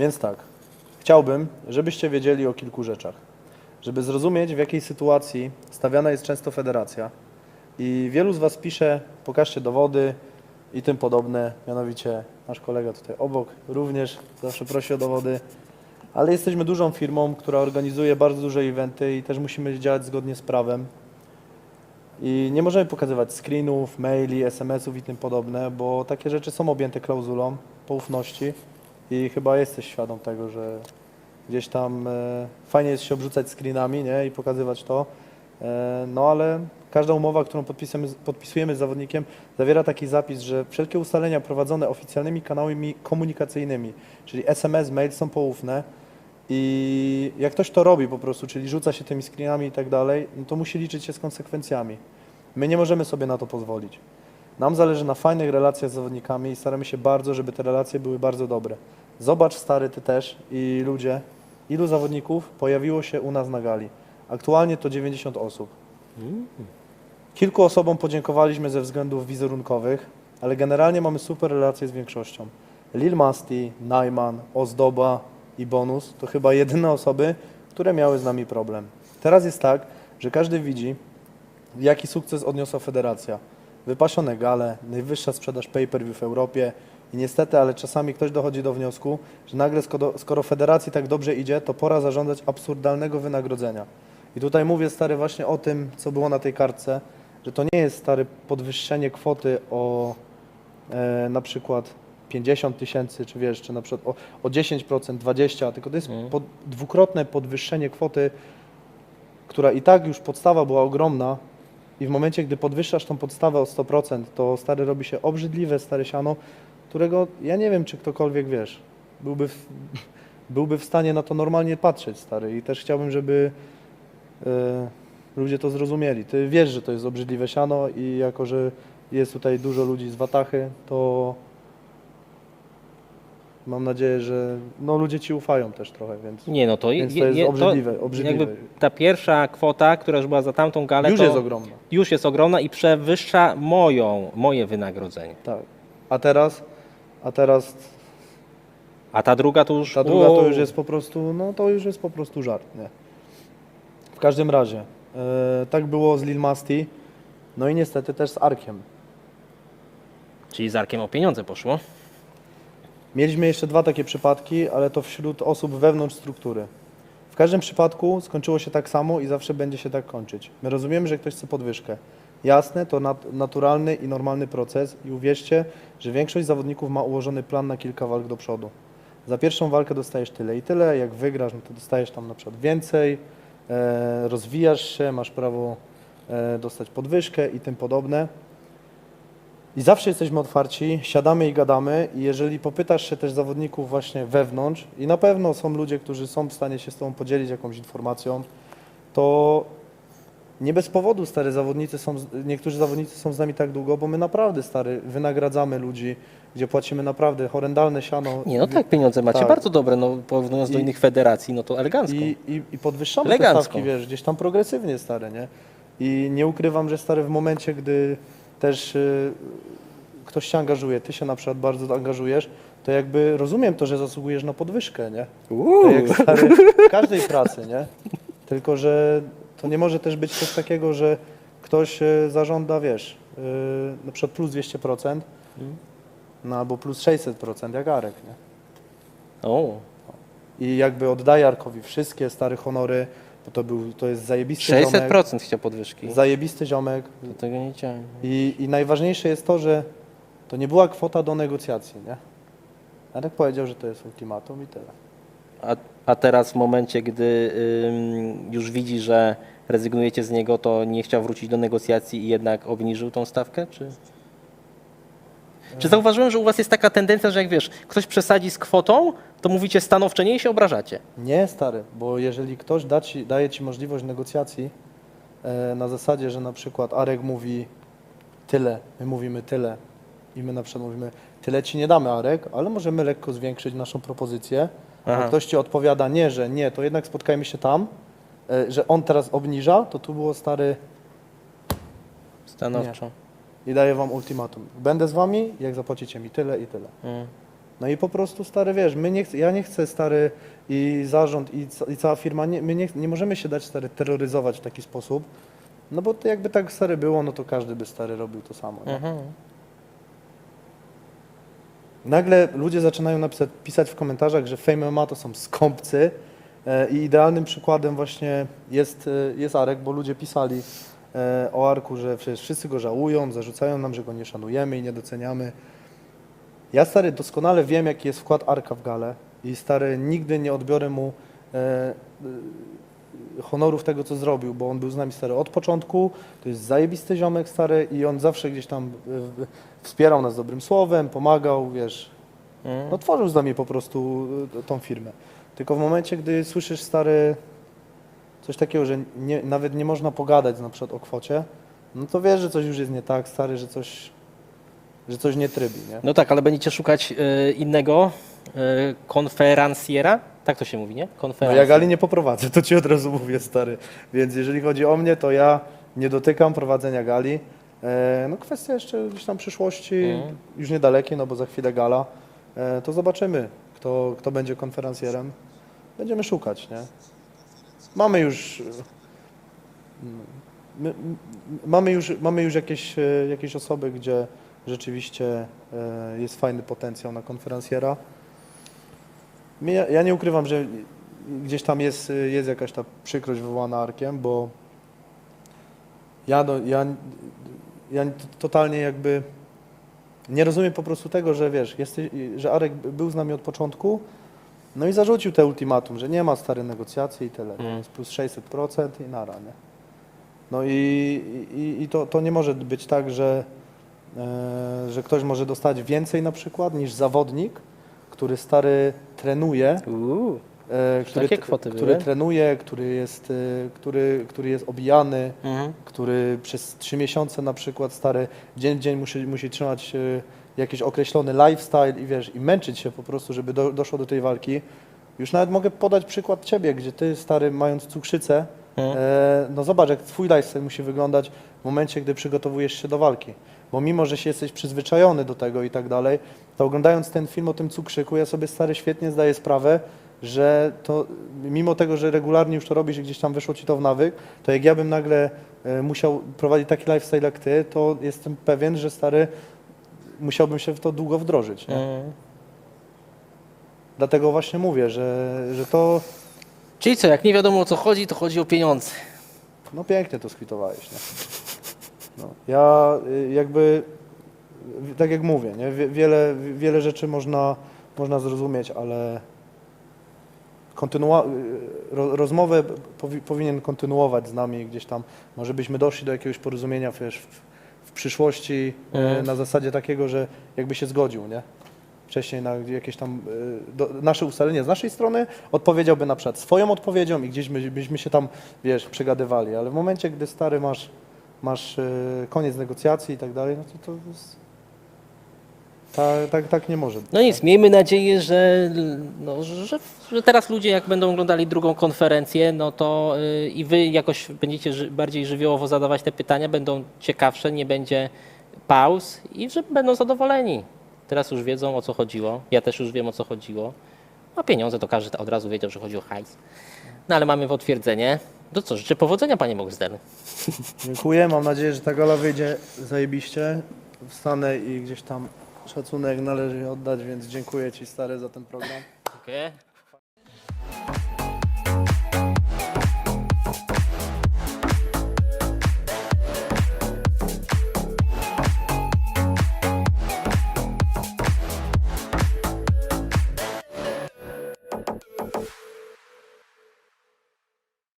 Więc tak, chciałbym, żebyście wiedzieli o kilku rzeczach. Żeby zrozumieć, w jakiej sytuacji stawiana jest często federacja. I wielu z Was pisze, pokażcie dowody i tym podobne. Mianowicie nasz kolega tutaj obok również zawsze prosi o dowody. Ale jesteśmy dużą firmą, która organizuje bardzo duże eventy i też musimy działać zgodnie z prawem. I nie możemy pokazywać screenów, maili, SMS-ów i tym podobne, bo takie rzeczy są objęte klauzulą poufności i chyba jesteś świadom tego, że gdzieś tam e, fajnie jest się obrzucać screenami nie? i pokazywać to, e, no ale każda umowa, którą podpisujemy, podpisujemy z zawodnikiem, zawiera taki zapis, że wszelkie ustalenia prowadzone oficjalnymi kanałami komunikacyjnymi, czyli SMS, mail są poufne i jak ktoś to robi po prostu, czyli rzuca się tymi screenami i tak dalej, no to musi liczyć się z konsekwencjami. My nie możemy sobie na to pozwolić. Nam zależy na fajnych relacjach z zawodnikami i staramy się bardzo, żeby te relacje były bardzo dobre. Zobacz, stary, ty też i ludzie, ilu zawodników pojawiło się u nas na gali. Aktualnie to 90 osób. Kilku osobom podziękowaliśmy ze względów wizerunkowych, ale generalnie mamy super relacje z większością. Lil Masti, Najman, Ozdoba i Bonus to chyba jedyne osoby, które miały z nami problem. Teraz jest tak, że każdy widzi, jaki sukces odniosła federacja. Wypasione gale, najwyższa sprzedaż pay-per-view w Europie i niestety, ale czasami ktoś dochodzi do wniosku, że nagle skoro, skoro federacji tak dobrze idzie, to pora zażądać absurdalnego wynagrodzenia. I tutaj mówię stary właśnie o tym, co było na tej kartce, że to nie jest stary podwyższenie kwoty o e, na przykład 50 tysięcy, czy wiesz, czy na przykład o, o 10%, 20%, tylko to jest Mhm. pod, dwukrotne podwyższenie kwoty, która i tak już podstawa była ogromna i w momencie, gdy podwyższasz tą podstawę o 100%, to stary robi się obrzydliwe stare siano, którego ja nie wiem, czy ktokolwiek, wiesz, byłby w, byłby w stanie na to normalnie patrzeć, stary. I też chciałbym, żeby e, ludzie to zrozumieli. Ty wiesz, że to jest obrzydliwe siano i jako, że jest tutaj dużo ludzi z Watachy, to mam nadzieję, że no, ludzie ci ufają też trochę, więc Nie, no to, Więc to je- jest je- obrzydliwe, obrzydliwe. Jakby ta pierwsza kwota, która już była za tamtą galę, już to jest ogromna. już jest ogromna i przewyższa moją, moje wynagrodzenie. Tak. A teraz, a teraz A ta druga to już... ta druga to już jest po prostu, no to już jest po prostu żart, nie? W każdym razie, e, tak było z Lil Masti, no i niestety też z Arkiem. Czyli z Arkiem o pieniądze poszło. Mieliśmy jeszcze dwa takie przypadki, ale to wśród osób wewnątrz struktury. W każdym przypadku skończyło się tak samo i zawsze będzie się tak kończyć. My rozumiemy, że ktoś chce podwyżkę. Jasne, to nat naturalny i normalny proces i uwierzcie, że większość zawodników ma ułożony plan na kilka walk do przodu. Za pierwszą walkę dostajesz tyle i tyle, jak wygrasz, no to dostajesz tam na przykład więcej, e, rozwijasz się, masz prawo e, dostać podwyżkę i tym podobne. I zawsze jesteśmy otwarci, siadamy i gadamy i jeżeli popytasz się też zawodników właśnie wewnątrz i na pewno są ludzie, którzy są w stanie się z Tobą podzielić jakąś informacją, to nie bez powodu stary zawodnicy są, niektórzy zawodnicy są z nami tak długo, bo my naprawdę stary wynagradzamy ludzi, gdzie płacimy naprawdę horrendalne siano. Nie, no tak, pieniądze macie Tak. bardzo dobre, no porównując do I- innych federacji, no to elegancko. I, i, I podwyższamy te Elegancko. stawki, wiesz, gdzieś tam progresywnie, stary, nie? I nie ukrywam, że stary w momencie, gdy też y, ktoś się angażuje, ty się na przykład bardzo angażujesz, to jakby rozumiem to, że zasługujesz na podwyżkę, nie? To jak stary w każdej pracy, nie? Tylko, że to nie może też być coś takiego, że ktoś y, zażąda, wiesz, y, na przykład plus 200%, no albo plus 600%, jak Arek, nie? O, i jakby oddaje Arkowi wszystkie stare honory, bo to, był, to jest zajebisty ziomek. 600% chciał podwyżki. Zajebisty ziomek. Do tego nie chciałem. I, I najważniejsze jest to, że to nie była kwota do negocjacji, nie? Arek powiedział, że to jest ultimatum i tyle. A, a teraz w momencie, gdy ym, już widzi, że rezygnujecie z niego, to nie chciał wrócić do negocjacji i jednak obniżył tą stawkę, czy? Czy zauważyłem, że u was jest taka tendencja, że jak wiesz, ktoś przesadzi z kwotą, to mówicie stanowcze nie i się obrażacie. Nie, stary, bo jeżeli ktoś da ci, daje ci możliwość negocjacji e, na zasadzie, że na przykład Arek mówi tyle, my mówimy tyle i my na przykład mówimy tyle ci nie damy Arek, ale możemy lekko zwiększyć naszą propozycję, Aha. a ktoś ci odpowiada nie, że nie, to jednak spotkajmy się tam, e, że on teraz obniża, to tu było stary Stanowczo. I daję wam ultimatum. Będę z wami, jak zapłacicie mi tyle i tyle. Mm. No i po prostu stary, wiesz, my nie, ch- ja nie chcę stary i zarząd i, ca- i cała firma, nie, my nie, nie możemy się dać stary terroryzować w taki sposób, no bo to jakby tak stary było, no to każdy by stary robił to samo. Nie? Mhm. Nagle ludzie zaczynają napisać, pisać w komentarzach, że Fame MMA to są skąpcy e, i idealnym przykładem właśnie jest, e, jest Arek, bo ludzie pisali o Arku, że przecież wszyscy go żałują, zarzucają nam, że go nie szanujemy i nie doceniamy. Ja stary doskonale wiem, jaki jest wkład Arka w galę i stary nigdy nie odbiorę mu e, e, honorów tego, co zrobił, bo on był z nami stary od początku, to jest zajebisty ziomek stary i on zawsze gdzieś tam e, wspierał nas dobrym słowem, pomagał, wiesz, Mhm. no tworzył z nami po prostu tą firmę. Tylko w momencie, gdy słyszysz stary coś takiego, że nie, nawet nie można pogadać na przykład o kwocie, no to wiesz, że coś już jest nie tak, stary, że coś, że coś nie trybi, nie? No tak, ale będziecie szukać e, innego e, konferencjera? Tak to się mówi, nie? No Konferencjer. ja gali nie poprowadzę, to ci od razu mówię, stary. Więc jeżeli chodzi o mnie, to ja nie dotykam prowadzenia gali. E, no kwestia jeszcze gdzieś tam przyszłości, Mhm. już niedalekiej, no bo za chwilę gala, e, to zobaczymy, kto, kto będzie konferencjerem. Będziemy szukać, nie? Mamy już... mamy już, mamy już jakieś, e, jakieś osoby, gdzie rzeczywiście e, jest fajny potencjał na konferencjera. Ja, nie ukrywam, że gdzieś tam jest, jest jakaś ta przykrość wywołana Arkiem, bo ja, ja, ja totalnie jakby nie rozumiem po prostu tego, że wiesz, jesteś, że Arek był z nami od początku, no i zarzucił te ultimatum, że nie ma stare negocjacji i tyle. Mm. Jest plus 600% i nara, nie? No i, i, i to, to nie może być tak, że, e, że ktoś może dostać więcej na przykład niż zawodnik, który stary trenuje, Uuu. e, który, takie kwoty który były? trenuje, który jest, e, który, który jest obijany, Mhm. który przez trzy miesiące na przykład stary dzień w dzień musi, musi trzymać e, jakiś określony lifestyle i wiesz, i męczyć się po prostu, żeby do, doszło do tej walki. Już nawet mogę podać przykład ciebie, gdzie ty stary mając cukrzycę, Mhm. e, no zobacz jak twój lifestyle musi wyglądać w momencie, gdy przygotowujesz się do walki. Bo mimo, że się jesteś przyzwyczajony do tego i tak dalej, to oglądając ten film o tym cukrzyku, ja sobie stary świetnie zdaję sprawę, że to mimo tego, że regularnie już to robisz i gdzieś tam wyszło ci to w nawyk, to jak ja bym nagle e, musiał prowadzić taki lifestyle jak ty, to jestem pewien, że stary musiałbym się w to długo wdrożyć. Nie? Mhm. Dlatego właśnie mówię, że, że to Czyli co, jak nie wiadomo o co chodzi, to chodzi o pieniądze. no pięknie to skwitowałeś. Nie? No, ja y, jakby tak jak mówię, nie? Wie- Wiele, wiele rzeczy można, można zrozumieć, ale kontynuua- y, ro, rozmowę powi, powinien kontynuować z nami gdzieś tam. Może byśmy doszli do jakiegoś porozumienia wiesz, w przyszłości y, Mhm. na zasadzie takiego, że jakby się zgodził, nie? Wcześniej na jakieś tam y, do, nasze ustalenie z naszej strony odpowiedziałby na przykład swoją odpowiedzią i gdzieś my, byśmy się tam, wiesz, przegadywali, ale w momencie, gdy stary masz, masz y, koniec negocjacji i tak dalej, no to to jest... Tak, tak, tak nie może. być. No nic, miejmy nadzieję, że, no, że, że teraz ludzie jak będą oglądali drugą konferencję, no to y, i wy jakoś będziecie ży, bardziej żywiołowo zadawać te pytania, będą ciekawsze, nie będzie pauz i że będą zadowoleni. Teraz już wiedzą o co chodziło, ja też już wiem o co chodziło. A pieniądze to każdy od razu wiedział, że chodzi o hajs. No ale mamy potwierdzenie. To co, życzę powodzenia panie Boxdel. Dziękuję, mam nadzieję, że ta gala wyjdzie zajebiście. Wstanę i gdzieś tam szacunek należy oddać, więc dziękuję Ci stary za ten program. Dziękuję.